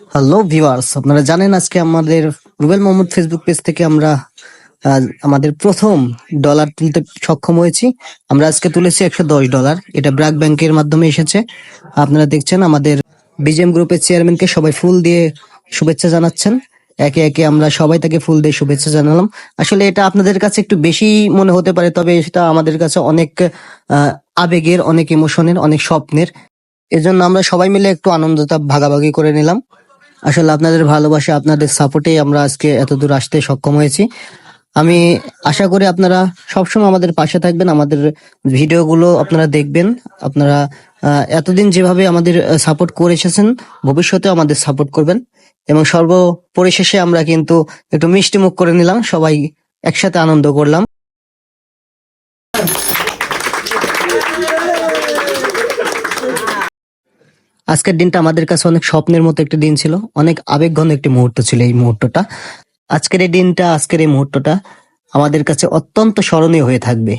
Hello viewers আপনারা জানেন আজকে আমাদের রুবেল মোহাম্মদ ফেসবুক পেজ থেকে আমরা আমাদের প্রথম ডলার তুলতে সক্ষম হয়েছি। আমরা আজকে তুলেছি একশো দশ ডলার এটা ব্র্যাক ব্যাংকের মাধ্যমে এসেছে। আপনারা দেখছেন আমাদের বিজেএম গ্রুপের চেয়ারম্যানকে সবাই ফুল দিয়ে শুভেচ্ছা জানাচ্ছেন। একে একে আমরা সবাই তাকে ফুল দিয়ে শুভেচ্ছা জানালাম। আসলে এটা আপনাদের কাছে একটু বেশি মনে হতে পারে, তবে সেটা আমাদের কাছে অনেক আবেগের, অনেক ইমোশনের অনেক স্বপ্নের। এজন্য আমরা সবাই মিলে একটু আনন্দটা ভাগাভাগি করে নিলাম। আসলে আপনাদের ভালোবাসা, আপনাদের সাপোর্টে আমরা আজকে এত দূর আসতে সক্ষম হয়েছি। আমি আশা করি আপনারা সবসময় আমাদের পাশে থাকবেন, আমাদের ভিডিওগুলো আপনারা দেখবেন। আপনারা এতদিন যেভাবে আমাদের সাপোর্ট করে এসেছেন, ভবিষ্যতেও আমাদের সাপোর্ট করবেন। এবং সর্বপরিশেষে আমরা কিন্তু একটু মিষ্টি মুখ করে নিলাম, সবাই একসাথে আনন্দ করলাম। আজকের দিনটা আমাদের কাছে অনেক স্বপ্নের মতো একটি দিন ছিল। অনেক আবেগঘন একটি মুহূর্ত ছিল এই মুহূর্তটা। আজকের এই দিনটা, আজকের এই মুহূর্তটা আমাদের কাছে অত্যন্ত স্মরণীয় হয়ে থাকবে।